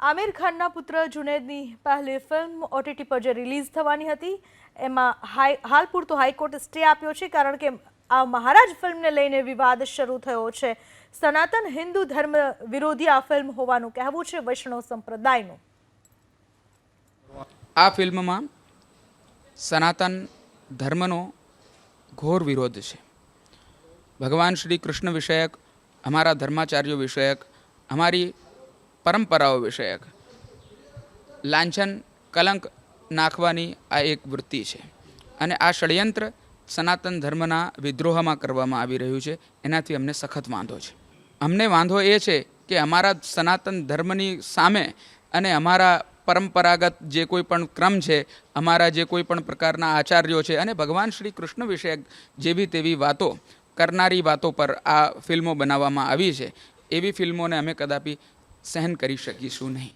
આમિર ખાનના પુત્ર જુનેદની પહેલી ફિલ્મ ઓટીટી પર જે રિલીઝ થવાની હતી, એમાં હાઈ હાલ પૂરતો હાઈકોર્ટે સ્ટે આપ્યો છે, કારણ કે આ મહારાજ ફિલ્મને લઈને વિવાદ શરૂ થયો છે. સનાતન હિન્દુ ધર્મ વિરોધી આ ફિલ્મ હોવાનું કહેવું છે વૈષ્ણવ સંપ્રદાયનું. આ ફિલ્મમાં સનાતન ધર્મનો ઘોર વિરોધ છે. ભગવાન શ્રી કૃષ્ણ વિષયક, અમારા ધર્માચાર્યો વિષયક, અમારી પરંપરાઓ વિષયક. લાંછન, કલંક નાખવાની આ એક વૃત્તિ છે. અને આ ષડયંત્ર સનાતન ધર્મના વિદ્રોહમાં કરવામાં આવી રહ્યું છે. એનાથી અમને સખત વાંધો છે. અમને વાંધો એ છે કે અમારા સનાતન ધર્મની સામે અને અમારા પરંપરાગત જે કોઈ પણ ક્રમ છે, અમારા જે કોઈ પણ પ્રકારના આચાર્યો છે અને ભગવાન શ્રી કૃષ્ણ વિષયક જેવી તેવી વાતો કરનારી વાતો પર આ ફિલ્મો બનાવવામાં આવી છે. એવી ફિલ્મોને અમે કદાપી સહન કરી શકીશું નહીં.